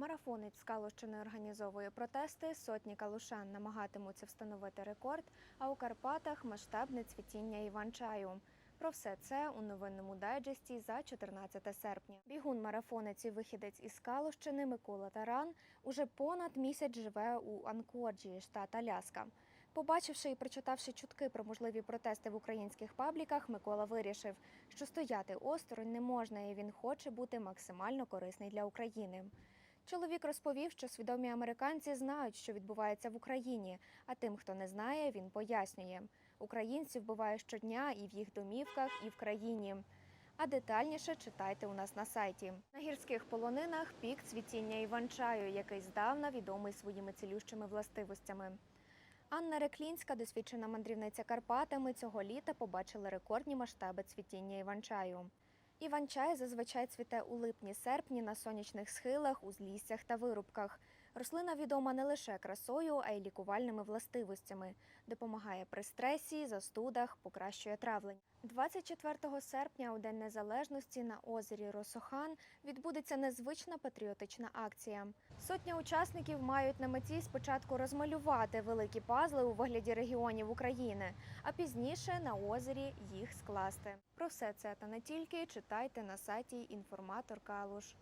Марафонець з Калущини організовує протести. Сотні калушан намагатимуться встановити рекорд. А у Карпатах масштабне цвітіння іван-чаю. Про все це у новинному дайджесті за 14 серпня. Бігун марафонець і вихідець із Калущини Микола Таран уже понад місяць живе у Анкоджі, штат Аляска. Побачивши і прочитавши чутки про можливі протести в українських пабліках, Микола вирішив, що стояти осторонь не можна, і він хоче бути максимально корисний для України. Чоловік розповів, що свідомі американці знають, що відбувається в Україні, а тим, хто не знає, він пояснює. Українців буває щодня і в їх домівках, і в країні. А детальніше читайте у нас на сайті. На гірських полонинах пік цвітіння іван-чаю, який здавна відомий своїми цілющими властивостями. Анна Реклінська, досвідчена мандрівниця Карпатами, цього літа побачила рекордні масштаби цвітіння іван-чаю. Іван-чай зазвичай цвіте у липні-серпні на сонячних схилах, узліссях та вирубках. Рослина відома не лише красою, а й лікувальними властивостями. Допомагає при стресі, застудах, покращує травлення. 24 серпня, у День Незалежності, на озері Росохан відбудеться незвична патріотична акція. Сотня учасників мають на меті спочатку розмалювати великі пазли у вигляді регіонів України, а пізніше на озері їх скласти. Про все це та не тільки читайте на сайті Інформатор Калуш.